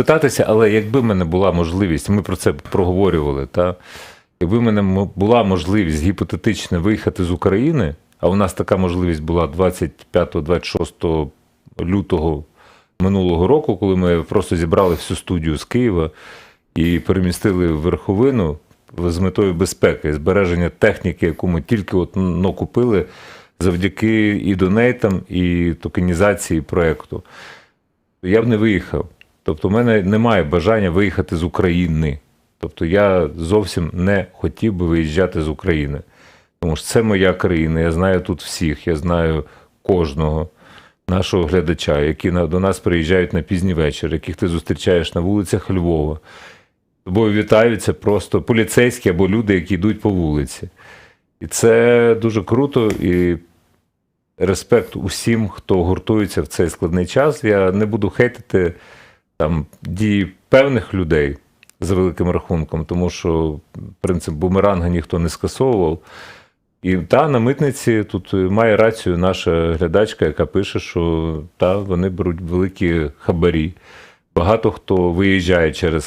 питатися, але якби в мене була можливість, ми про це проговорювали, та якби в мене була можливість гіпотетично виїхати з України, а у нас така можливість була 25-26 лютого минулого року, коли ми просто зібрали всю студію з Києва і перемістили в верховину з метою безпеки, збереження техніки, яку ми тільки от ну, купили завдяки і донейтам, і токенізації проєкту. Я б не виїхав. Тобто, в мене немає бажання виїхати з України. Тобто я зовсім не хотів би виїжджати з України. Тому що це моя країна. Я знаю тут всіх, я знаю кожного нашого глядача, які до нас приїжджають на пізній вечір, яких ти зустрічаєш на вулицях Львова. Тобою вітаються просто поліцейські або люди, які йдуть по вулиці. І це дуже круто і респект усім, хто гуртується в цей складний час. Я не буду хейтити там дії певних людей за великим рахунком, тому що принцип бумеранга ніхто не скасовував. І та на митниці тут має рацію наша глядачка, яка пише, що та вони беруть великі хабарі. Багато хто виїжджає через